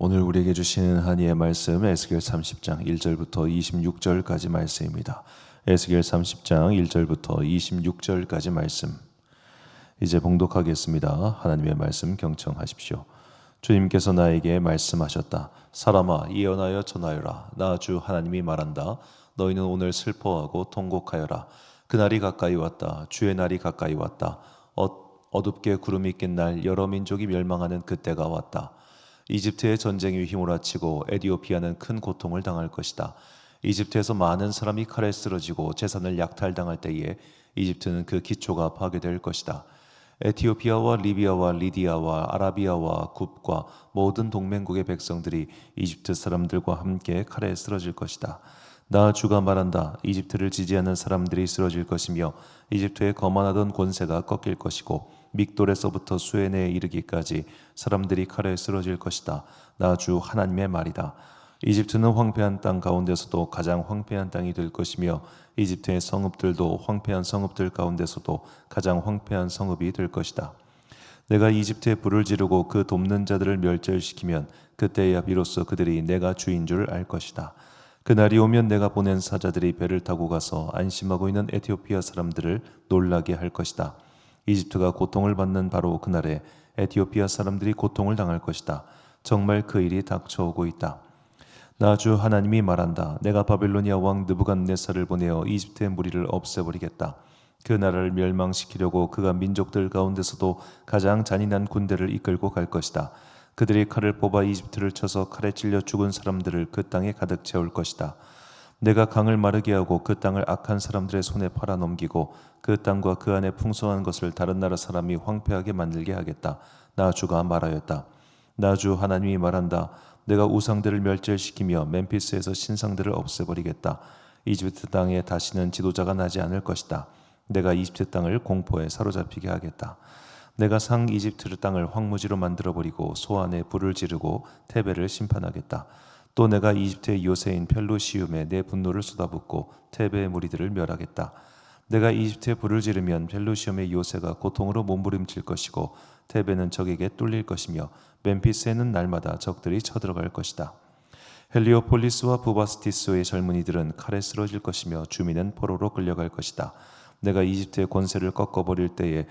오늘 우리에게 주시는 한이의 말씀 에스겔 30장 1절부터 26절까지 말씀입니다. 에스겔 30장 1절부터 26절까지 말씀. 이제 봉독하겠습니다. 하나님의 말씀 경청하십시오. 주님께서 나에게 말씀하셨다. 사람아 예언하여 전하여라. 나 주 하나님이 말한다. 너희는 오늘 슬퍼하고 통곡하여라. 그날이 가까이 왔다. 주의 날이 가까이 왔다. 어, 어둡게 구름이 낀 날 여러 민족이 멸망하는 그때가 왔다. 이집트의 전쟁이 휘몰아치고 에디오피아는 큰 고통을 당할 것이다. 이집트에서 많은 사람이 칼에 쓰러지고 재산을 약탈당할 때에 이집트는 그 기초가 파괴될 것이다. 에티오피아와 리비아와 리디아와 아라비아와 굽과 모든 동맹국의 백성들이 이집트 사람들과 함께 칼에 쓰러질 것이다. 나 주가 말한다. 이집트를 지지하는 사람들이 쓰러질 것이며 이집트에 거만하던 권세가 꺾일 것이고 믹돌에서부터 수에네에 이르기까지 사람들이 칼에 쓰러질 것이다. 나 주 하나님의 말이다. 이집트는 황폐한 땅 가운데서도 가장 황폐한 땅이 될 것이며 이집트의 성읍들도 황폐한 성읍들 가운데서도 가장 황폐한 성읍이 될 것이다. 내가 이집트에 불을 지르고 그 돕는 자들을 멸절시키면 그때야 비로소 그들이 내가 주인 줄 알 것이다. 그날이 오면 내가 보낸 사자들이 배를 타고 가서 안심하고 있는 에티오피아 사람들을 놀라게 할 것이다. 이집트가 고통을 받는 바로 그날에 에티오피아 사람들이 고통을 당할 것이다. 정말 그 일이 닥쳐오고 있다. 나주 하나님이 말한다. 내가 바벨로니아 왕 느부갓네살을 보내어 이집트의 무리를 없애버리겠다. 그 나라를 멸망시키려고 그가 민족들 가운데서도 가장 잔인한 군대를 이끌고 갈 것이다. 그들이 칼을 뽑아 이집트를 쳐서 칼에 찔려 죽은 사람들을 그 땅에 가득 채울 것이다. 내가 강을 마르게 하고 그 땅을 악한 사람들의 손에 팔아 넘기고 그 땅과 그 안에 풍성한 것을 다른 나라 사람이 황폐하게 만들게 하겠다. 나 주가 말하였다. 나 주 하나님이 말한다. 내가 우상들을 멸절시키며 멤피스에서 신상들을 없애버리겠다. 이집트 땅에 다시는 지도자가 나지 않을 것이다. 내가 이집트 땅을 공포에 사로잡히게 하겠다. 내가 상 이집트 땅을 황무지로 만들어 버리고 소 안에 불을 지르고 테베를 심판하겠다. 또 내가 이집트의 요새인 펠루시움에 내 분노를 쏟아붓고 테베의 무리들을 멸하겠다. 내가 이집트에 불을 지르면 펠루시움의 요새가 고통으로 몸부림칠 것이고 테베는 적에게 뚫릴 것이며 멤피스에는 날마다 적들이 쳐들어갈 것이다. 헬리오폴리스와 부바스티스의 젊은이들은 칼에 쓰러질 것이며 주민은 포로로 끌려갈 것이다. 내가 이집트의 권세를 꺾어버릴 때에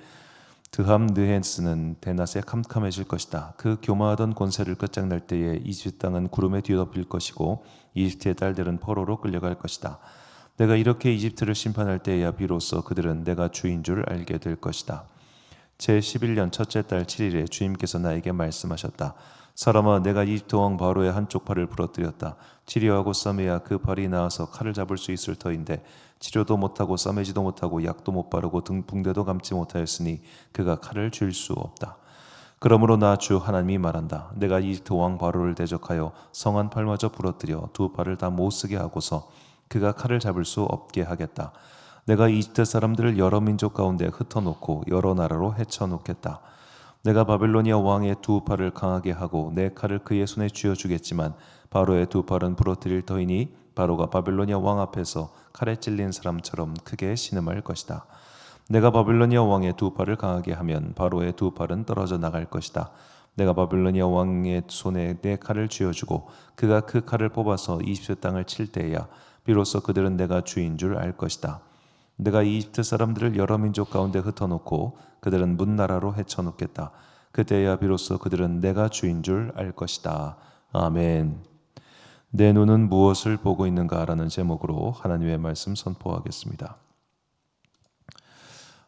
드함 느헨스는 대낮에 캄캄해질 것이다. 그 교마하던 권세를 끝장낼 때에 이집트 땅은 구름에 뒤덮일 것이고 이집트의 딸들은 포로로 끌려갈 것이다. 내가 이렇게 이집트를 심판할 때에야 비로소 그들은 내가 주인 줄 알게 될 것이다. 제 11년 첫째 달 7일에 주님께서 나에게 말씀하셨다. 사람아 내가 이집트 왕 바로의 한쪽 팔을 부러뜨렸다. 치료하고 싸매야 그 팔이 나아서 칼을 잡을 수 있을 터인데 치료도 못하고 싸매지도 못하고 약도 못 바르고 등 붕대도 감지 못하였으니 그가 칼을 쥘수 없다. 그러므로 나 주 하나님이 말한다. 내가 이집트 왕 바로를 대적하여 성한 팔마저 부러뜨려 두 팔을 다 못 쓰게 하고서 그가 칼을 잡을 수 없게 하겠다. 내가 이집트 사람들을 여러 민족 가운데 흩어놓고 여러 나라로 헤쳐놓겠다. 내가 바벨로니아 왕의 두 팔을 강하게 하고 내 칼을 그의 손에 쥐어 주겠지만 바로의 두 팔은 부러뜨릴 터이니 바로가 바벨로니아 왕 앞에서 칼에 찔린 사람처럼 크게 신음할 것이다. 내가 바벨로니아 왕의 두 팔을 강하게 하면 바로의 두 팔은 떨어져 나갈 것이다. 내가 바벨로니아 왕의 손에 내 칼을 쥐어주고 그가 그 칼을 뽑아서 이집트 땅을 칠 때야 비로소 그들은 내가 주인 줄 알 것이다. 내가 이집트 사람들을 여러 민족 가운데 흩어놓고 그들은 문나라로 헤쳐놓겠다. 그때야 비로소 그들은 내가 주인 줄 알 것이다. 아멘. 내 눈은 무엇을 보고 있는가라는 제목으로 하나님의 말씀 선포하겠습니다.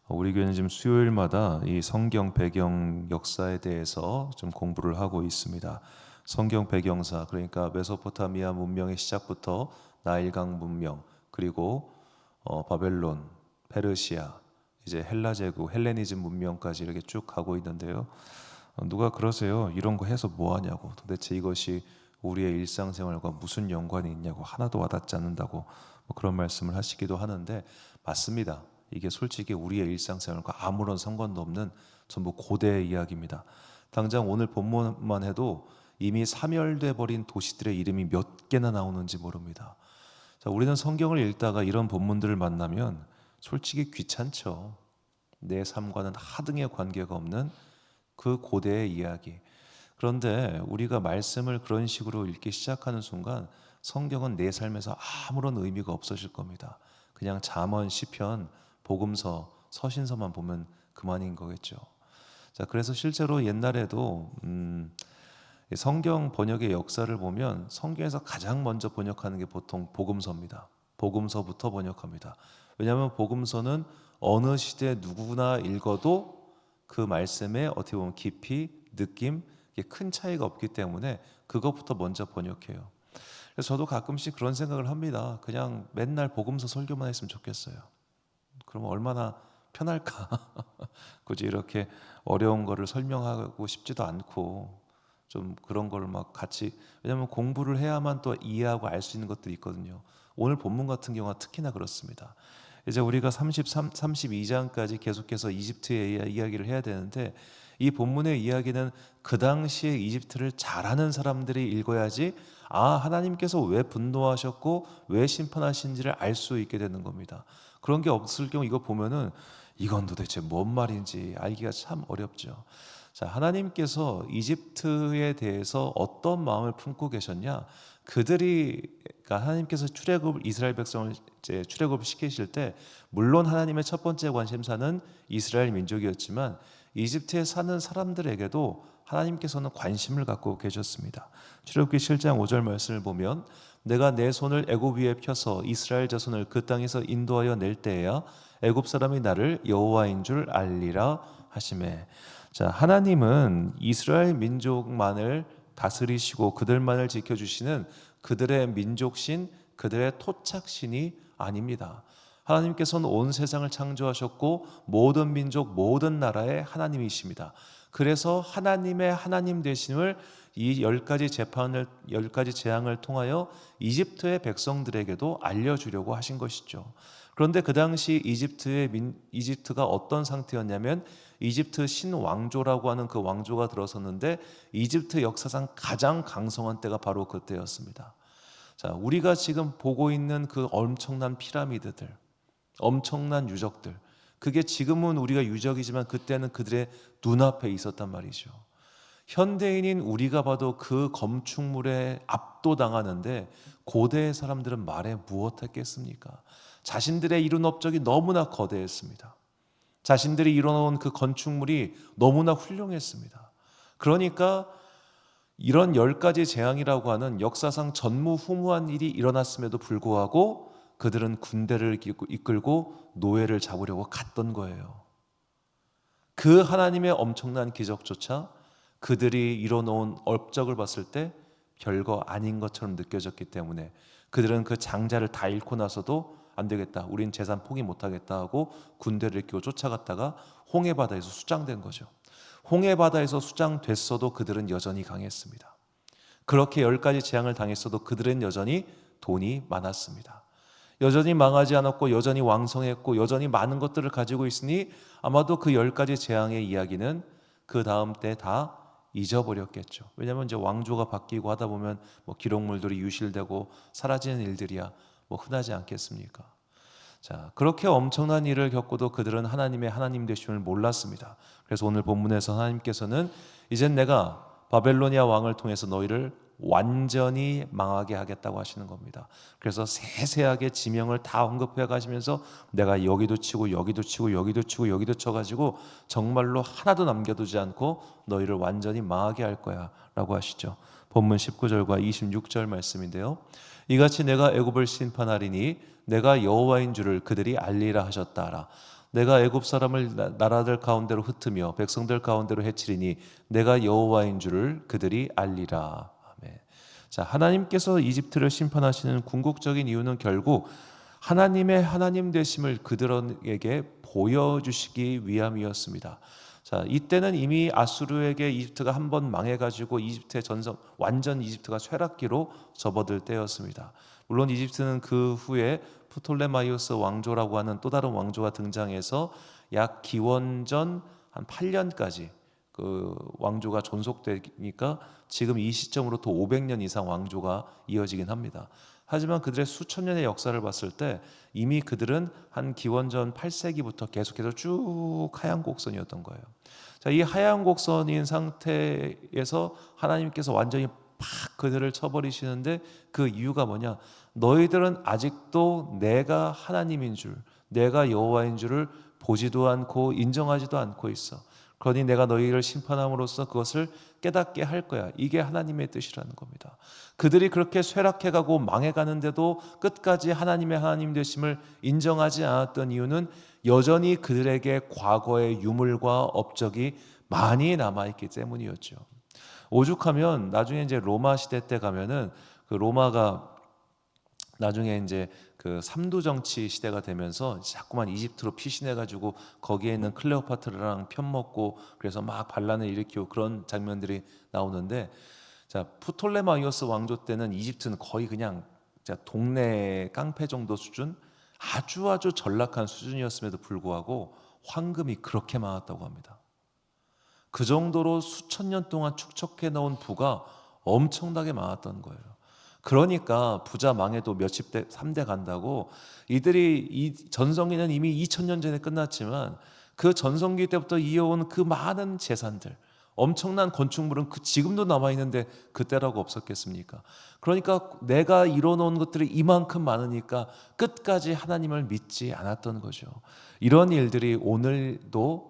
우리 교회는 지금 수요일마다 이 성경 배경 역사에 대해서 좀 공부를 하고 있습니다. 성경 배경사 그러니까 메소포타미아 문명의 시작부터 나일강 문명 그리고 어, 바벨론, 페르시아, 이제 헬라 제국, 헬레니즘 문명까지 이렇게 쭉 가고 있는데요. 어, 누가 그러세요? 이런 거 해서 뭐 하냐고. 도대체 이것이 우리의 일상생활과 무슨 연관이 있냐고 하나도 와닿지 않는다고 뭐 그런 말씀을 하시기도 하는데 맞습니다. 이게 솔직히 우리의 일상생활과 아무런 상관도 없는 전부 고대의 이야기입니다. 당장 오늘 본문만 해도 이미 사멸돼 버린 도시들의 이름이 몇 개나 나오는지 모릅니다. 자, 우리는 성경을 읽다가 이런 본문들을 만나면 솔직히 귀찮죠. 내 삶과는 하등의 관계가 없는 그 고대의 이야기. 그런데 우리가 말씀을 그런 식으로 읽기 시작하는 순간 성경은 내 삶에서 아무런 의미가 없어질 겁니다. 그냥 잠언, 시편, 복음서, 서신서만 보면 그만인 거겠죠. 자, 그래서 실제로 옛날에도 음, 성경 번역의 역사를 보면 성경에서 가장 먼저 번역하는 게 보통 복음서입니다. 복음서부터 번역합니다. 왜냐하면 복음서는 어느 시대 누구나 읽어도 그 말씀에 어떻게 보면 깊이 느낌 큰 차이가 없기 때문에 그것부터 먼저 번역해요. 그래서 저도 가끔씩 그런 생각을 합니다. 그냥 맨날 복음서 설교만 했으면 좋겠어요. 그러면 얼마나 편할까? 굳이 이렇게 어려운 거를 설명하고 싶지도 않고 좀 그런 걸 막 같이 왜냐하면 공부를 해야만 또 이해하고 알 수 있는 것들이 있거든요. 오늘 본문 같은 경우가 특히나 그렇습니다. 이제 우리가 33, 32장까지 계속해서 이집트의 이야기를 해야 되는데 이 본문의 이야기는 그 당시에 이집트를 잘하는 사람들이 읽어야지 아 하나님께서 왜 분노하셨고 왜 심판하신지를 알 수 있게 되는 겁니다. 그런 게 없을 경우 이거 보면은 이건 도대체 뭔 말인지 알기가 참 어렵죠. 자, 하나님께서 이집트에 대해서 어떤 마음을 품고 계셨냐? 그들이 그러니까 하나님께서 출애굽 이스라엘 백성을 이제 출애굽 시키실 때 물론 하나님의 첫 번째 관심사는 이스라엘 민족이었지만 이집트에 사는 사람들에게도 하나님께서는 관심을 갖고 계셨습니다. 출애굽기 7장 5절 말씀을 보면 내가 내 손을 애굽 위에 펴서 이스라엘 자손을 그 땅에서 인도하여 낼 때에야 애굽 사람이 나를 여호와인 줄 알리라 하심에 자 하나님은 이스라엘 민족만을 다스리시고 그들만을 지켜주시는 그들의 민족신 그들의 토착신이 아닙니다. 하나님께서는 온 세상을 창조하셨고 모든 민족 모든 나라의 하나님이십니다. 그래서 하나님의 하나님 되심을 이 열 가지 재판을 열 가지 재앙을 통하여 이집트의 백성들에게도 알려주려고 하신 것이죠. 그런데 그 당시 이집트의 민, 이집트가 어떤 상태였냐면 이집트 신왕조라고 하는 그 왕조가 들어섰는데 이집트 역사상 가장 강성한 때가 바로 그때였습니다. 자, 우리가 지금 보고 있는 그 엄청난 피라미드들, 엄청난 유적들, 그게 지금은 우리가 유적이지만 그때는 그들의 눈앞에 있었단 말이죠. 현대인인 우리가 봐도 그 건축물에 압도당하는데 고대의 사람들은 말에 무엇했겠습니까? 자신들의 이룬 업적이 너무나 거대했습니다. 자신들이 이뤄놓은 그 건축물이 너무나 훌륭했습니다. 그러니까 이런 열 가지 재앙이라고 하는 역사상 전무후무한 일이 일어났음에도 불구하고 그들은 군대를 이끌고 노예를 잡으려고 갔던 거예요. 그 하나님의 엄청난 기적조차 그들이 이뤄놓은 업적을 봤을 때 별거 아닌 것처럼 느껴졌기 때문에 그들은 그 장자를 다 잃고 나서도 안 되겠다. 우린 재산 포기 못 하겠다 하고 군대를 끼고 쫓아갔다가 홍해 바다에서 수장된 거죠. 홍해 바다에서 수장됐어도 그들은 여전히 강했습니다. 그렇게 열 가지 재앙을 당했어도 그들은 여전히 돈이 많았습니다. 여전히 망하지 않았고 여전히 왕성했고 여전히 많은 것들을 가지고 있으니 아마도 그 열 가지 재앙의 이야기는 그 다음 때 다 잊어버렸겠죠. 왜냐하면 이제 왕조가 바뀌고 하다 보면 뭐 기록물들이 유실되고 사라지는 일들이야 뭐 흔하지 않겠습니까? 자, 그렇게 엄청난 일을 겪고도 그들은 하나님의 하나님 되심을 몰랐습니다. 그래서 오늘 본문에서 하나님께서는 이젠 내가 바벨로니아 왕을 통해서 너희를 완전히 망하게 하겠다고 하시는 겁니다. 그래서 세세하게 지명을 다 언급해 가시면서 내가 여기도 치고 여기도 치고 여기도 치고 여기도 쳐 가지고 정말로 하나도 남겨두지 않고 너희를 완전히 망하게 할 거야라고 하시죠. 본문 19절과 26절 말씀인데요. 이같이 내가 애굽을 심판하리니 내가 여호와인 줄을 그들이 알리라 하셨다라. 내가 애굽 사람을 나라들 가운데로 흩으며 백성들 가운데로 해치리니 내가 여호와인 줄을 그들이 알리라. 아멘. 자, 하나님께서 이집트를 심판하시는 궁극적인 이유는 결국 하나님의 하나님 되심을 그들에게 보여주시기 위함이었습니다. 자, 이때는 이미 아수르에게 이집트가 한 번 망해가지고 이집트의 전성 완전 이집트가 쇠락기로 접어들 때였습니다. 물론 이집트는 그 후에 프톨레마이오스 왕조라고 하는 또 다른 왕조가 등장해서 약 기원전 한 8년까지 그 왕조가 존속되니까 지금 이 시점으로 또 500년 이상 왕조가 이어지긴 합니다. 하지만 그들의 수천 년의 역사를 봤을 때 이미 그들은 한 기원전 8세기부터 계속해서 쭉 하얀 곡선이었던 거예요. 자, 이 하얀 곡선인 상태에서 하나님께서 완전히 팍 그들을 쳐버리시는데 그 이유가 뭐냐? 너희들은 아직도 내가 하나님인 줄, 내가 여호와인 줄을 보지도 않고 인정하지도 않고 있어. 그러니 내가 너희를 심판함으로써 그것을 깨닫게 할 거야. 이게 하나님의 뜻이라는 겁니다. 그들이 그렇게 쇠락해가고 망해가는데도 끝까지 하나님의 하나님 되심을 인정하지 않았던 이유는 여전히 그들에게 과거의 유물과 업적이 많이 남아있기 때문이었죠. 오죽하면 나중에 이제 로마 시대 때 가면은 그 로마가 나중에 이제 그 삼두 정치 시대가 되면서 자꾸만 이집트로 피신해 가지고 거기에 있는 클레오파트라랑 편먹고 그래서 막 반란을 일으키고 그런 장면들이 나오는데 자 프톨레마이오스 왕조 때는 이집트는 거의 그냥 자 동네 깡패 정도 수준 아주 아주 전락한 수준이었음에도 불구하고 황금이 그렇게 많았다고 합니다. 그 정도로 수천 년 동안 축적해 놓은 부가 엄청나게 많았던 거예요. 그러니까 부자 망해도 몇십 대, 3대 간다고 이들이 이 전성기는 이미 2000년 전에 끝났지만 그 전성기 때부터 이어온 그 많은 재산들, 엄청난 건축물은 그 지금도 남아 있는데 그때라고 없었겠습니까? 그러니까 내가 이뤄놓은 것들이 이만큼 많으니까 끝까지 하나님을 믿지 않았던 거죠. 이런 일들이 오늘도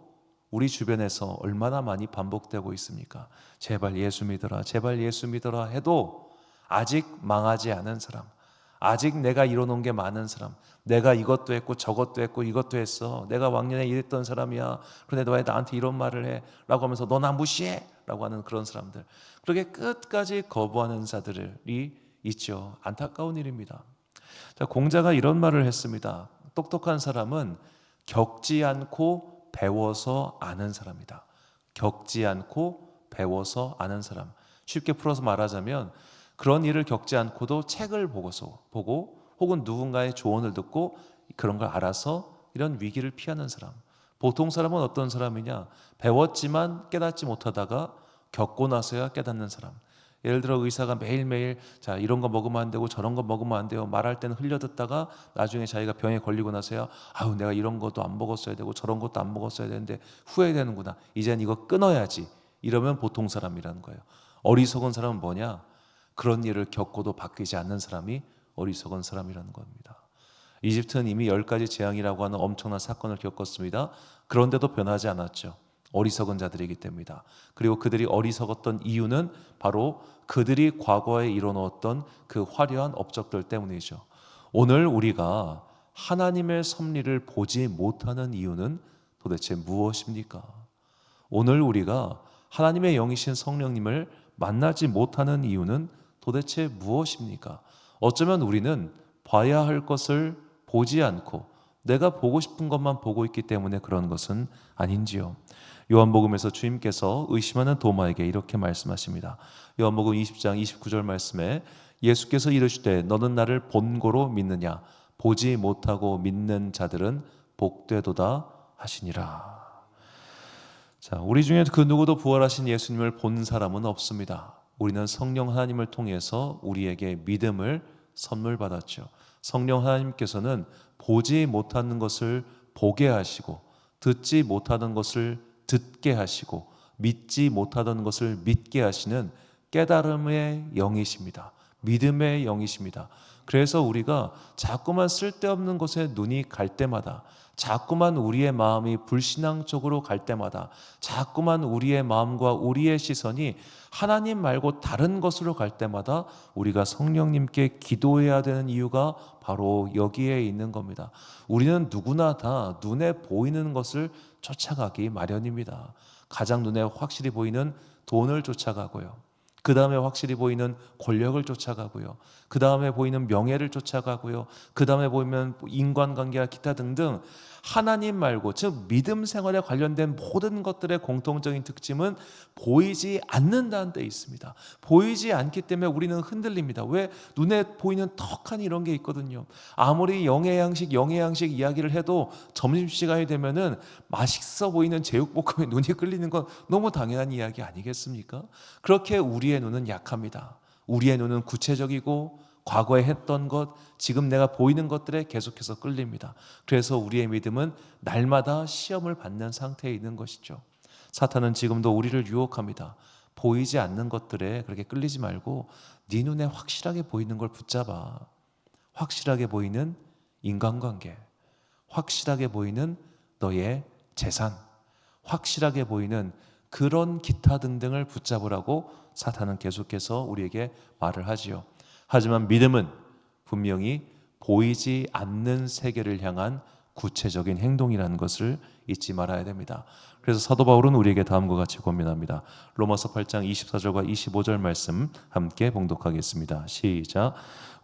우리 주변에서 얼마나 많이 반복되고 있습니까? 제발 예수 믿어라, 제발 예수 믿어라 해도 아직 망하지 않은 사람, 아직 내가 이뤄놓은 게 많은 사람, 내가 이것도 했고 저것도 했고 이것도 했어. 내가 왕년에 이랬던 사람이야. 그런데 너왜 나한테 이런 말을 해? 라고 하면서 너 나 무시해? 라고 하는 그런 사람들. 그렇게 끝까지 거부하는 자들이 있죠. 안타까운 일입니다. 자, 공자가 이런 말을 했습니다. 똑똑한 사람은 겪지 않고 배워서 아는 사람이다. 겪지 않고 배워서 아는 사람. 쉽게 풀어서 말하자면 그런 일을 겪지 않고도 책을 보고서 보고 혹은 누군가의 조언을 듣고 그런 걸 알아서 이런 위기를 피하는 사람. 보통 사람은 어떤 사람이냐? 배웠지만 깨닫지 못하다가 겪고 나서야 깨닫는 사람. 예를 들어 의사가 매일매일 자 이런 거 먹으면 안 되고 저런 거 먹으면 안 돼요. 말할 때는 흘려 듣다가 나중에 자기가 병에 걸리고 나서야 아우 내가 이런 것도 안 먹었어야 되고 저런 것도 안 먹었어야 되는데 후회되는구나. 이젠 이거 끊어야지. 이러면 보통 사람이라는 거예요. 어리석은 사람은 뭐냐? 그런 일을 겪고도 바뀌지 않는 사람이 어리석은 사람이라는 겁니다. 이집트는 이미 열 가지 재앙이라고 하는 엄청난 사건을 겪었습니다. 그런데도 변하지 않았죠 어리석은 자들이기 때문이다. 그리고 그들이 어리석었던 이유는 바로 그들이 과거에 이뤄놓았던 그 화려한 업적들 때문이죠. 오늘 우리가 하나님의 섭리를 보지 못하는 이유는 도대체 무엇입니까? 오늘 우리가 하나님의 영이신 성령님을 만나지 못하는 이유는 도대체 무엇입니까? 어쩌면 우리는 봐야 할 것을 보지 않고 내가 보고 싶은 것만 보고 있기 때문에 그런 것은 아닌지요. 요한복음에서 주님께서 의심하는 도마에게 이렇게 말씀하십니다. 요한복음 20장 29절 말씀에 예수께서 이르시되 너는 나를 본고로 믿느냐 보지 못하고 믿는 자들은 복되도다 하시니라. 자, 우리 중에 그 누구도 부활하신 예수님을 본 사람은 없습니다. 우리는 성령 하나님을 통해서 우리에게 믿음을 선물 받았죠. 성령 하나님께서는 보지 못하는 것을 보게 하시고 듣지 못하는 것을 듣게 하시고 믿지 못하던 것을 믿게 하시는 깨달음의 영이십니다. 믿음의 영이십니다. 그래서 우리가 자꾸만 쓸데없는 것에 눈이 갈 때마다 자꾸만 우리의 마음이 불신앙적으로 갈 때마다 자꾸만 우리의 마음과 우리의 시선이 하나님 말고 다른 것으로 갈 때마다 우리가 성령님께 기도해야 되는 이유가 바로 여기에 있는 겁니다. 우리는 누구나 다 눈에 보이는 것을 쫓아가기 마련입니다. 가장 눈에 확실히 보이는 돈을 쫓아가고요. 그 다음에 확실히 보이는 권력을 쫓아가고요. 그 다음에 보이는 명예를 쫓아가고요. 그 다음에 보이면 인간관계와 기타 등등 하나님 말고 즉 믿음 생활에 관련된 모든 것들의 공통적인 특징은 보이지 않는다는 데 있습니다. 보이지 않기 때문에 우리는 흔들립니다. 왜 눈에 보이는 턱한 이런 게 있거든요. 아무리 영의 양식, 영의 양식 이야기를 해도 점심 시간이 되면은 맛있어 보이는 제육볶음에 눈이 끌리는 건 너무 당연한 이야기 아니겠습니까? 그렇게 우리의 눈은 약합니다. 우리의 눈은 구체적이고 과거에 했던 것, 지금 내가 보이는 것들에 계속해서 끌립니다. 그래서 우리의 믿음은 날마다 시험을 받는 상태에 있는 것이죠. 사탄은 지금도 우리를 유혹합니다. 보이지 않는 것들에 그렇게 끌리지 말고 네 눈에 확실하게 보이는 걸 붙잡아. 확실하게 보이는 인간관계, 확실하게 보이는 너의 재산, 확실하게 보이는 그런 기타 등등을 붙잡으라고 사탄은 계속해서 우리에게 말을 하지요. 하지만 믿음은 분명히 보이지 않는 세계를 향한 구체적인 행동이라는 것을 잊지 말아야 됩니다. 그래서 사도 바울은 우리에게 다음과 같이 고민합니다. 로마서 8장 24절과 25절 말씀 함께 봉독하겠습니다. 시작.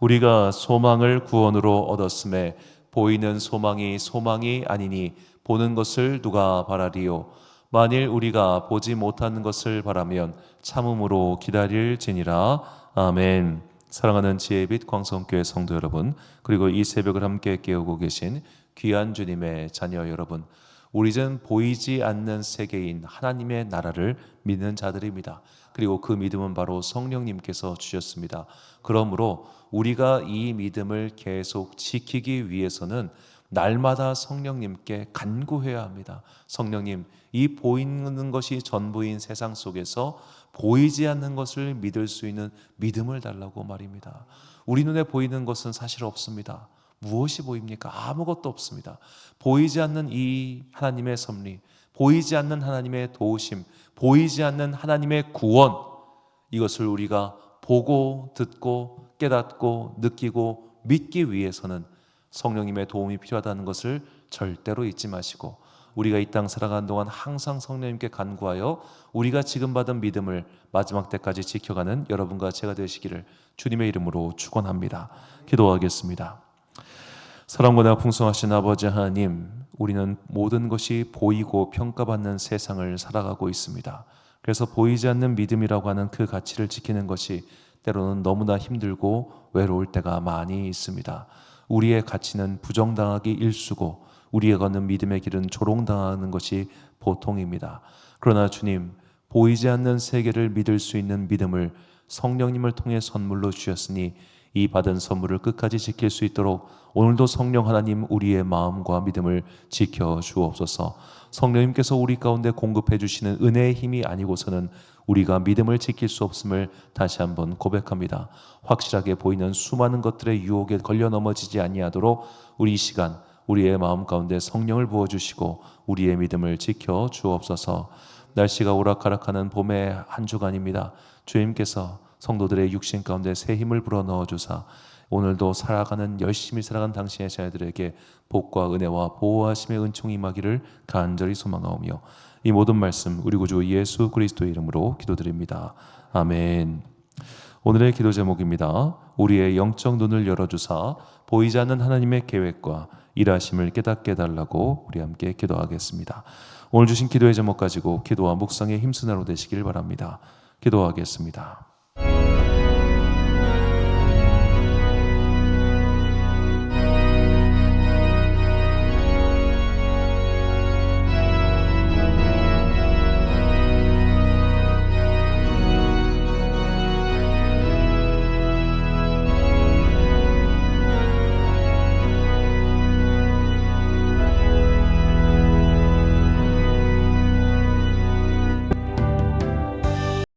우리가 소망을 구원으로 얻었음에 보이는 소망이 소망이 아니니 보는 것을 누가 바라리요 만일 우리가 보지 못하는 것을 바라면 참음으로 기다릴지니라 아멘. 사랑하는 지혜빛 광성교회 성도 여러분, 그리고 이 새벽을 함께 깨우고 계신 귀한 주님의 자녀 여러분, 우리는 보이지 않는 세계인 하나님의 나라를 믿는 자들입니다. 그리고 그 믿음은 바로 성령님께서 주셨습니다. 그러므로 우리가 이 믿음을 계속 지키기 위해서는 날마다 성령님께 간구해야 합니다. 성령님, 이 보이는 것이 전부인 세상 속에서 보이지 않는 것을 믿을 수 있는 믿음을 달라고 말입니다. 우리 눈에 보이는 것은 사실 없습니다. 무엇이 보입니까? 아무것도 없습니다. 보이지 않는 이 하나님의 섭리, 보이지 않는 하나님의 도우심, 보이지 않는 하나님의 구원, 이것을 우리가 보고 듣고 깨닫고 느끼고 믿기 위해서는 성령님의 도움이 필요하다는 것을 절대로 잊지 마시고 우리가 이 땅 살아가는 동안 항상 성령님께 간구하여 우리가 지금 받은 믿음을 마지막 때까지 지켜가는 여러분과 제가 되시기를 주님의 이름으로 축원합니다. 기도하겠습니다. 사랑보다 풍성하신 아버지 하나님, 우리는 모든 것이 보이고 평가받는 세상을 살아가고 있습니다. 그래서 보이지 않는 믿음이라고 하는 그 가치를 지키는 것이 때로는 너무나 힘들고 외로울 때가 많이 있습니다. 우리의 가치는 부정당하기 일수고 우리의 걷는 믿음의 길은 조롱당하는 것이 보통입니다. 그러나 주님, 보이지 않는 세계를 믿을 수 있는 믿음을 성령님을 통해 선물로 주셨으니 이 받은 선물을 끝까지 지킬 수 있도록 오늘도 성령 하나님 우리의 마음과 믿음을 지켜 주옵소서. 성령님께서 우리 가운데 공급해 주시는 은혜의 힘이 아니고서는 우리가 믿음을 지킬 수 없음을 다시 한번 고백합니다. 확실하게 보이는 수많은 것들의 유혹에 걸려 넘어지지 아니하도록 우리 이 시간 우리의 마음 가운데 성령을 부어 주시고 우리의 믿음을 지켜 주옵소서. 날씨가 오락가락하는 봄의 한 주간입니다. 주님께서 성도들의 육신 가운데 새 힘을 불어 넣어 주사 오늘도 살아가는 열심히 살아간 당신의 자녀들에게 복과 은혜와 보호하심의 은총이 임하기를 간절히 소망하오며 이 모든 말씀 우리 구주 예수 그리스도의 이름으로 기도드립니다. 아멘. 오늘의 기도 제목입니다. 우리의 영적 눈을 열어주사 보이지 않는 하나님의 계획과 일하심을 깨닫게 달라고 우리 함께 기도하겠습니다. 오늘 주신 기도의 제목 가지고 기도와 묵상의 힘쓰나로 되시길 바랍니다. 기도하겠습니다.